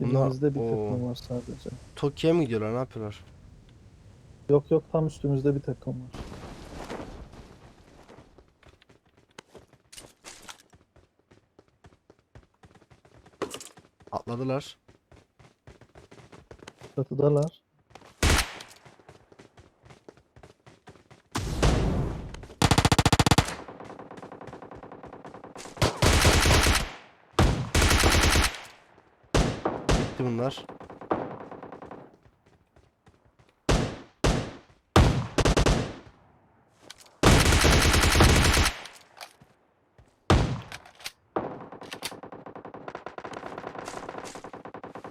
Bunlar- Dibimizde bir Oo. takım var sadece. Tokyo'ya mı gidiyorlar ne yapıyorlar? Yok yok tam üstümüzde bir takım var. Atladılar. Çatıdalar. Gitti bunlar.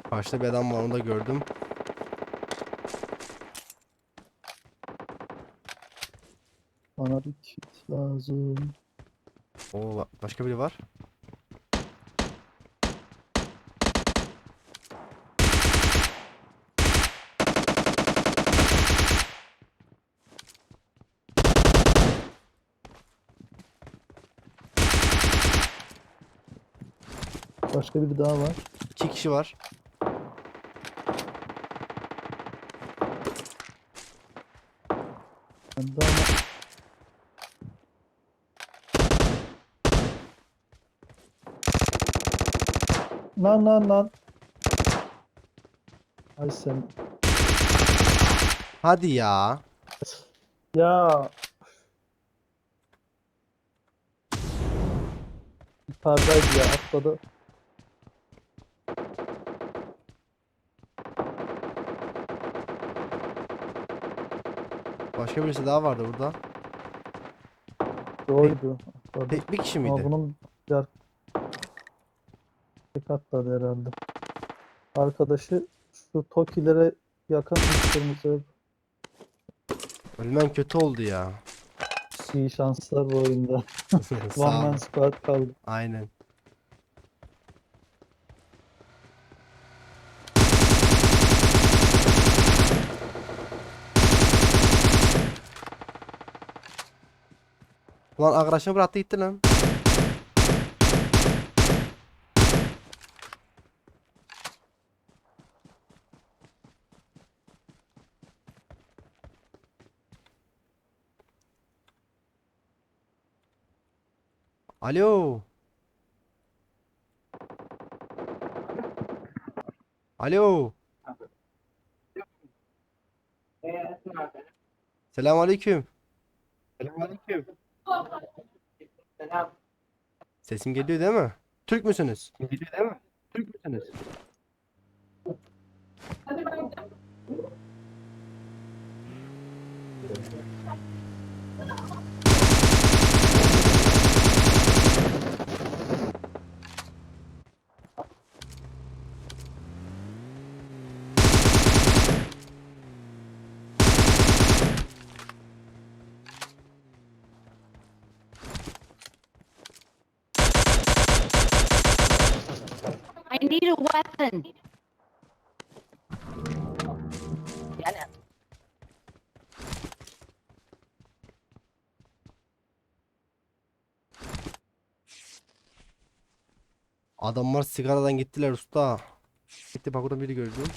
Karşıda bir adam var onu da gördüm. Bana bir kit lazım. Oo ba- başka biri var. Başka biri daha var. İki kişi var. Ben de ama... Lan lan lan. Ay sen. Hadi ya. Ya. Yukarıdaydı ya atladı. Başka birisi daha vardı burada. Doğruydu. Atladı. Tek bir kişi Ama miydi? bunun diğer tek atladı herhalde. Arkadaşı şu Tokilere yakın bir kırmızı Ölmem kötü oldu ya. iyi şanslar bu oyunda. One man squad kaldı. Aynen. Ulan arkadaşını bıraktı gitti lan. Alo. Alo. Selamünaleyküm. Sesim geliyor değil mi? Türk müsünüz? I need a weapon. Yani Adamlar sigaradan gittiler usta. Gitti bak oradan biri gördüm.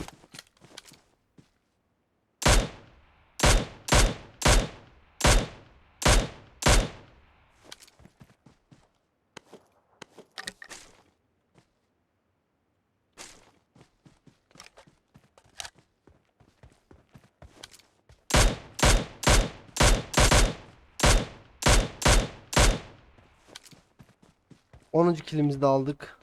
Onuncu kilimizi de aldık.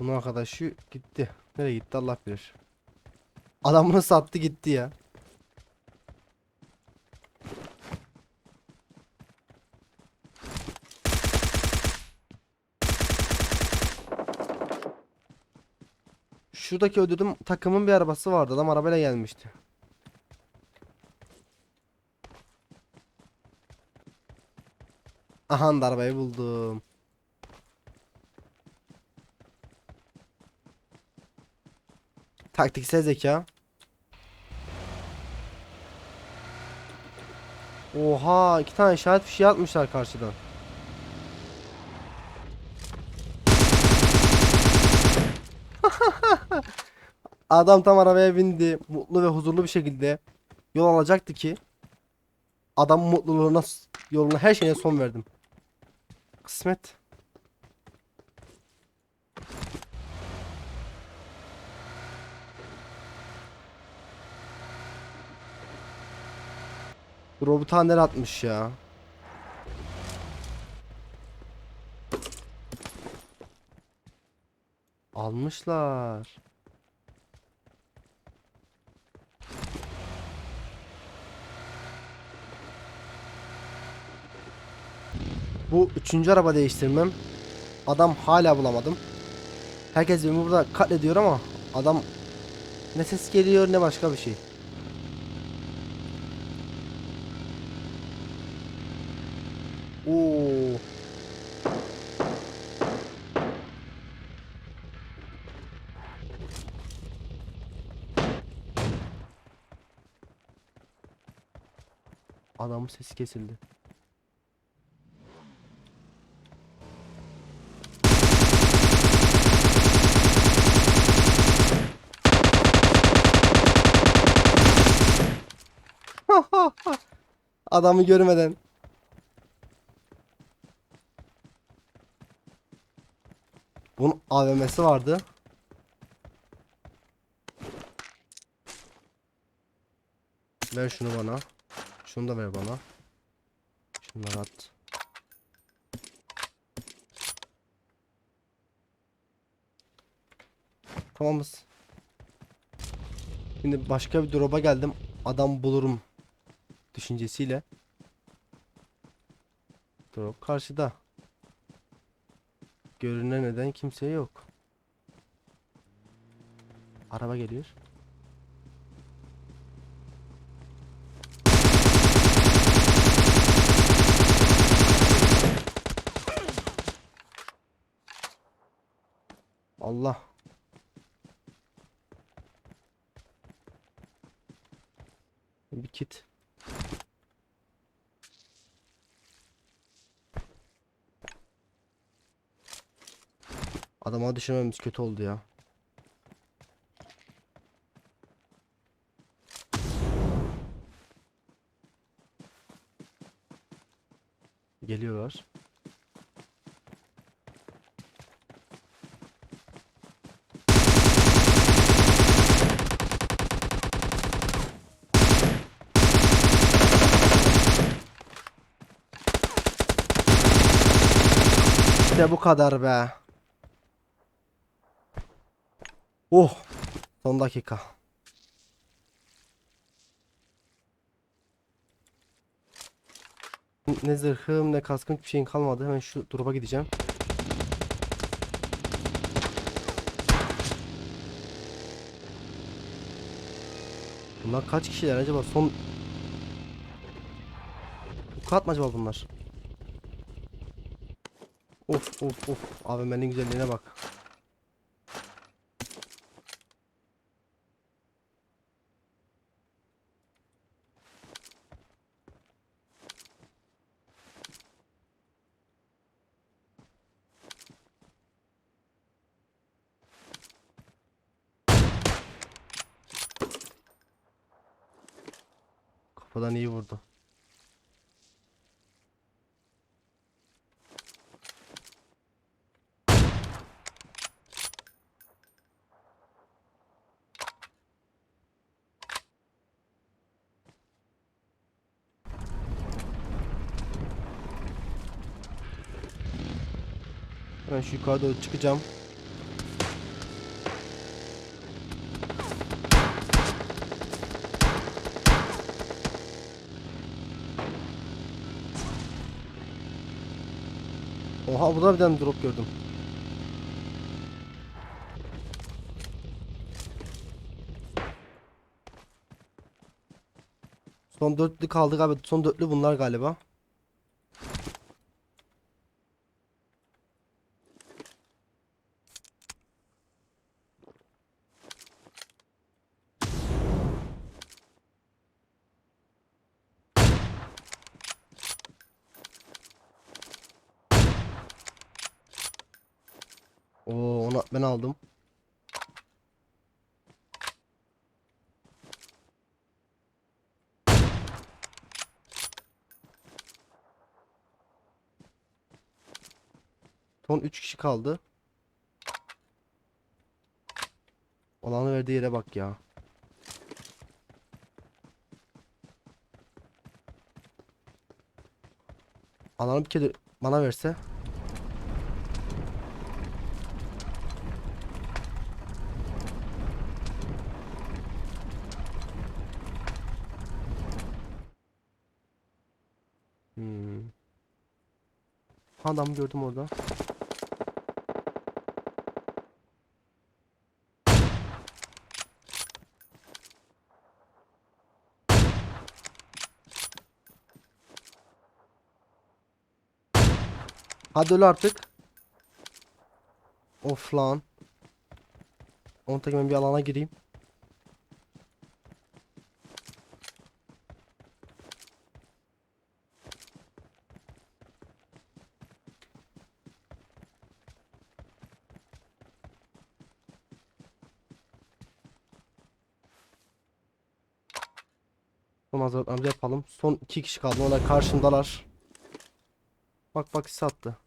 Bunun arkadaşı gitti. Nereye gitti Allah bilir. Adamını sattı gitti ya. Şuradaki ödülüm takımın bir arabası vardı. Adam arabayla gelmişti. Aha da arabayı buldum. Taktiksel zeka. Oha iki tane işaret fişi atmışlar karşıdan. Adam tam arabaya bindi. Mutlu ve huzurlu bir şekilde yol alacaktı ki adam mutluluğuna yoluna her şeyine son verdim. Kısmet. Robotu nereye atmış ya? Almışlar. Bu üçüncü araba değiştirmem. Adam hala bulamadım. Herkes beni burada katlediyor ama adam ne ses geliyor ne başka bir şey. Oo. Adamın sesi kesildi. Adamı görmeden. Bunun AVM'si vardı. Ver şunu bana. Şunu da ver bana. Şunları at. Tamamız. Şimdi başka bir drop'a geldim. Adam bulurum düşüncesiyle. Drop karşıda. Görünen neden kimse yok. Araba geliyor. Allah. Bir kit. Adama düşürmemiz kötü oldu ya. Geliyorlar. İşte bu kadar be. Oh. Son dakika. Ne zırhım ne kaskım hiçbir şeyin kalmadı. Hemen şu drop'a gideceğim. Bunlar kaç kişiler acaba? Son... Bu kat mı acaba bunlar? Of of of. AVM'nin güzelliğine bak. Kafadan iyi vurdu. Ben şu yukarı doğru çıkacağım. Oha burada bir tane drop gördüm. Son dörtlü kaldık abi. Son dörtlü bunlar galiba. Oo onu ben aldım. Son 3 kişi kaldı. Olanı verdiği yere bak ya. Alanı bir kere bana verse. Hmm. Adam gördüm orada. Hadi öl artık. Of lan. Onu tek bir alana gireyim. Son hazırlıklarımızı yapalım. Son iki kişi kaldı. Onlar karşımdalar. Bak bak sattı.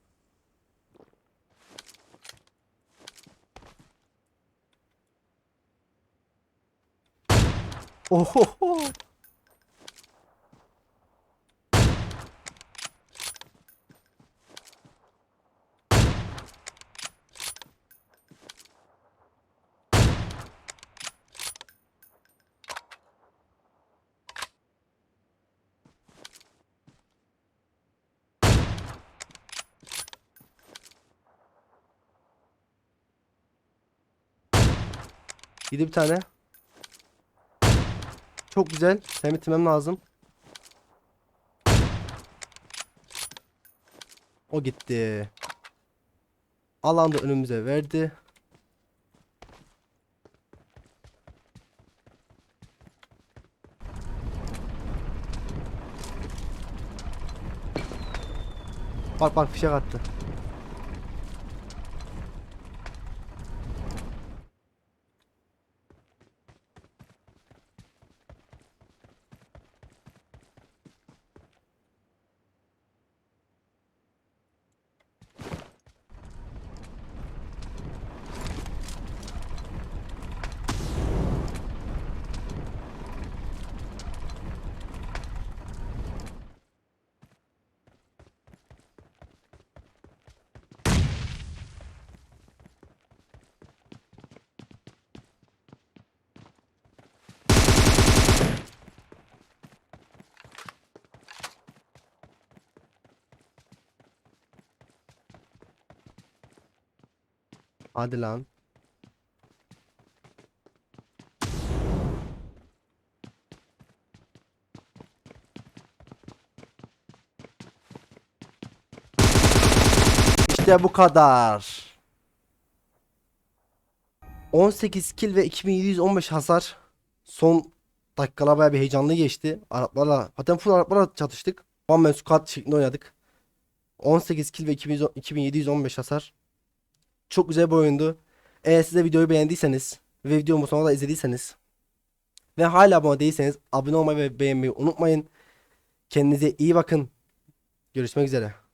Oho. Yedi bir tane. Çok güzel. Sen bitirmem lazım. O gitti. Alan da önümüze verdi. Bak bak fişek attı. Hadi lan. İşte bu kadar. 18 kill ve 2715 hasar. Son dakikalar bayağı bir heyecanlı geçti. Araplarla, zaten full Araplarla çatıştık. One man squad şeklinde oynadık. 18 kill ve 2100 2715 hasar. Çok güzel bir oyundu. Eğer siz de videoyu beğendiyseniz ve videomu sonuna da izlediyseniz ve hala abone değilseniz abone olmayı ve beğenmeyi unutmayın. Kendinize iyi bakın. Görüşmek üzere.